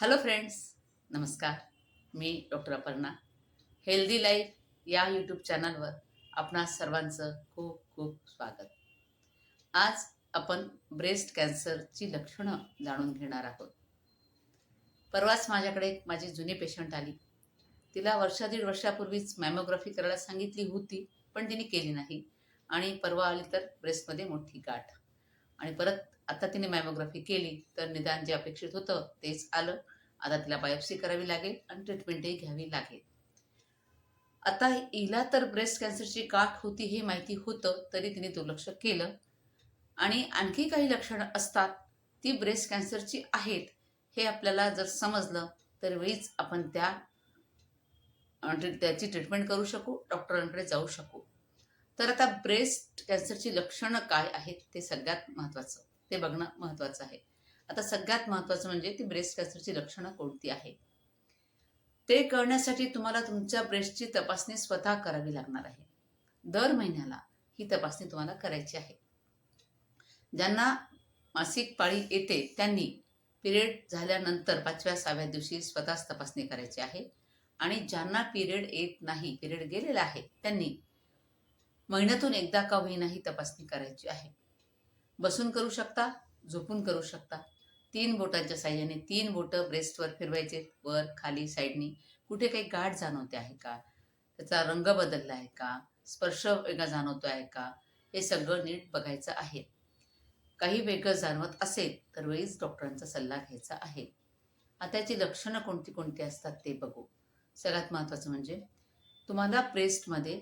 Hello friends नमस्कार. मी doctor Aparna. Healthy life या यूट्यूब चॅनलवर आपणा सर्वांचं खूप खूप स्वागत. आज आपण ब्रेस्ट कॅन्सरची लक्षणं जाणून घेणार आहोत. परवाच माझ्याकडे माझी जुनी पेशंट आली. तिला वर्षा दीड वर्षापूर्वीच मॅमोग्राफी करायला सांगितली होती पण तिने केली नाही. आणि परवा आली तर ब्रेस्टमध्ये मोठी गाठ. आणि परत आता तिने मॅमोग्राफी केली तर निदान जे अपेक्षित होतं तेच आलं. आता तिला बायोप्सी करावी लागेल आणि ट्रीटमेंटही घ्यावी लागेल. आता हिला तर ब्रेस्ट कॅन्सरची गाठ होती हे माहिती होतं तरी तिने दुर्लक्ष केलं. आणि आणखी काही लक्षणं असतात ती ब्रेस्ट कॅन्सरची आहेत हे आपल्याला जर समजलं तर वेळीच आपण त्या त्याची ट्रीटमेंट करू शकू डॉक्टरांकडे जाऊ शकू. तर आता ब्रेस्ट कॅन्सरची लक्षणं काय आहेत ते सगळ्यात महत्त्वाचं ते बघणं महत्त्वाचं आहे. आता सगळ्यात महत्त्वाचं म्हणजे ती ब्रेस्ट कॅन्सरची लक्षणं कोणती आहे ते कळण्यासाठी तुम्हाला तुमच्या ब्रेस्टची तपासणी स्वतः करावी लागणार आहे. दर महिन्याला ही तपासणी तुम्हाला करायची आहे. ज्यांना मासिक पाळी येते त्यांनी पिरियड झाल्यानंतर पाचव्या सहाव्या दिवशी स्वतःच तपासणी करायची आहे. आणि ज्यांना पिरियड येत नाही पिरियड गेलेला आहे त्यांनी महिन्यातून एकदा का होईना ही तपासणी करायची आहे. बसून करू शकता झोपून करू शकता. तीन बोटांच्या साह्याने तीन बोटं ब्रेस्टवर फिरवायचे वर खाली साईडनी कुठे काही गाठ जाणवते आहे का? त्याचा रंग बदलला आहे का? स्पर्श वेगळा जाणवतो आहे का? हे सगळं नीट बघायचं आहे. काही वेगळं जाणवत असेल तर वेळीच डॉक्टरांचा सल्ला घ्यायचा आहे. आता याची लक्षणं कोणती कोणती असतात ते बघू. सगळ्यात महत्त्वाचं म्हणजे तुम्हाला ब्रेस्टमध्ये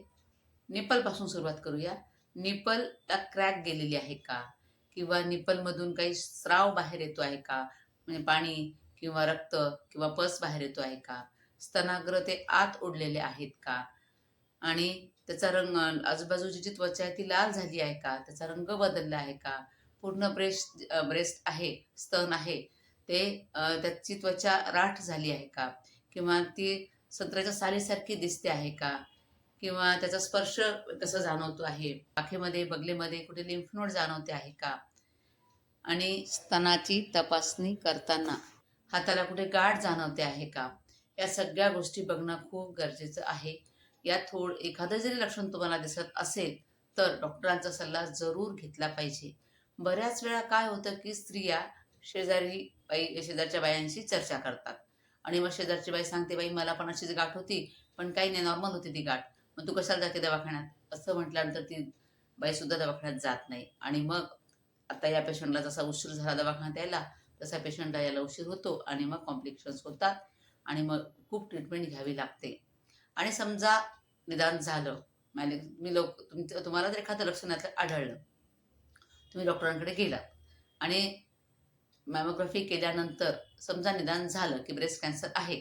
निपलपासून सुरुवात करूया. निपलला क्रॅक गेलेली आहे का? किंवा निपलमधून काही स्राव बाहेर येतो आहे का? म्हणजे पाणी किंवा रक्त किंवा पस बाहेर येतो आहे का? स्तनाग्र ते आत ओढलेले आहेत का? आणि त्याचा रंग आजूबाजूची जी त्वचा आहे ती लाल झाली आहे का? त्याचा रंग बदलला आहे का? पूर्ण ब्रेस्ट ब्रेस्ट आहे स्तन आहे ते त्याची त्वचा राठ झाली आहे का? किंवा ती संत्र्याच्या सालीसारखी दिसते आहे का? किंवा त्याचा स्पर्श कसा जाणवतो आहे? पाखेमध्ये बगलेमध्ये कुठे लिम्फ नोड जाणवते आहे का? आणि स्तनाची तपासणी करताना हाताला कुठे गाठ जाणवते आहे का? या सगळ्या गोष्टी बघणं खूप गरजेचं आहे. या थोड एखादं जरी लक्षण तुम्हाला दिसत असेल तर डॉक्टरांचा सल्ला जरूर घेतला पाहिजे. बऱ्याच वेळा काय होतं की स्त्रिया शेजारी बाई शेजारच्या बायांशी चर्चा करतात. आणि मग शेजारची बाई सांगते बाई मला पण अशीच गाठ होती पण काही नाही नॉर्मल होती ती गाठ. मग तू कशाला जाते दवाखान्यात? असं म्हटल्यानंतर ती बाईसुद्धा दवाखान्यात जात नाही. आणि मग आता या पेशंटला जसा उशीर झाला दवाखान्यात यायला तसा पेशंटला यायला उशीर होतो आणि मग कॉम्प्लिकेशन्स होतात आणि मग खूप ट्रीटमेंट घ्यावी लागते. आणि समजा निदान झालं मॅले मी लोक तुमचं तुम्हाला जर एखादं लक्षण आढळलं तुम्ही डॉक्टरांकडे गेलात आणि मॅमोग्राफी केल्यानंतर समजा निदान झालं की ब्रेस्ट कॅन्सर आहे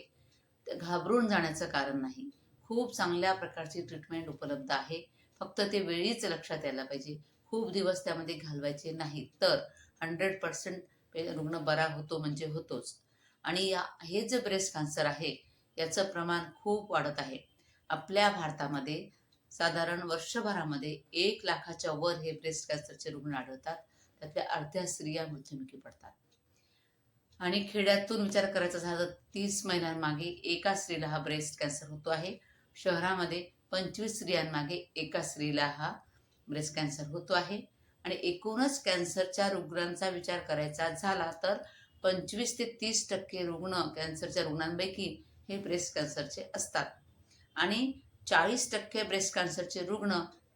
तर घाबरून जाण्याचं कारण नाही. खूप चांगल्या प्रकारची ट्रीटमेंट उपलब्ध आहे. फक्त ते वेळीच लक्षात यायला पाहिजे. खूप दिवस त्यामध्ये घालवायचे नाही तर हंड्रेड पर्सेंट रुग्ण बरा होतो म्हणजे होतोच. आणि या हे जे ब्रेस्ट कॅन्सर आहे याचं प्रमाण खूप वाढत आहे. आपल्या भारतामध्ये साधारण वर्षभरामध्ये एक लाखाच्या वर हे ब्रेस्ट कॅन्सरचे रुग्ण आढळतात. त्यातल्या अर्ध्या स्त्रिया मृत्युमुखी पडतात. आणि खेड्यातून विचार करायचा झाला तर तीस महिन्यांमागे एका स्त्रीला हा ब्रेस्ट कॅन्सर होतो आहे. शहरामध्ये पंचवीस स्त्रियांमागे एका स्त्रीला हा ब्रेस्ट कॅन्सर होतो आहे. आणि एकूणच कॅन्सरच्या रुग्णांचा विचार करायचा झाला तर पंचवीस ते तीस टक्के रुग्ण कॅन्सरच्या रुग्णांपैकी हे ब्रेस्ट कॅन्सरचे असतात. आणि चाळीस टक्के ब्रेस्ट कॅन्सरचे रुग्ण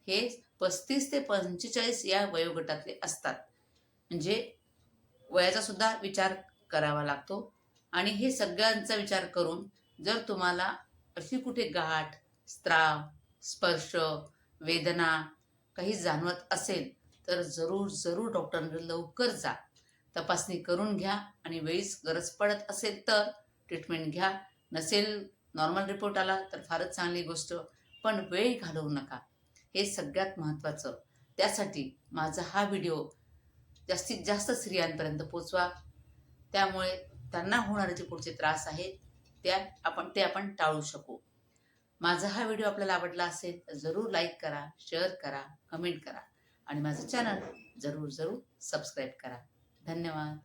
हे पस्तीस ते पंचेचाळीस या वयोगटातले असतात. म्हणजे वयाचा सुद्धा विचार करावा लागतो. आणि हे सगळ्यांचा विचार करून जर तुम्हाला अशी कुठे गाठ स्त्राव स्पर्श वेदना काही जाणवत असेल तर जरूर जरूर डॉक्टरांकडे लवकर जा. तपासणी करून घ्या आणि वेळीच गरज पडत असेल तर ट्रीटमेंट घ्या. नसेल नॉर्मल रिपोर्ट आला तर फारच चांगली गोष्ट पण वेळ घालवू नका. हे सगळ्यात महत्त्वाचं. त्यासाठी माझा हा व्हिडिओ जास्तीत जास्त स्त्रियांपर्यंत पोचवा. त्यामुळे त्यांना होणारे जे पुढचे त्रास आहेत त्या आपण ते आपण टाळू शकू. माझा हा व्हिडिओ आपल्याला आवडला असेल तर जरूर लाईक करा शेअर करा कमेंट करा. आणि माझं चॅनल जरूर जरूर सबस्क्राईब करा. धन्यवाद.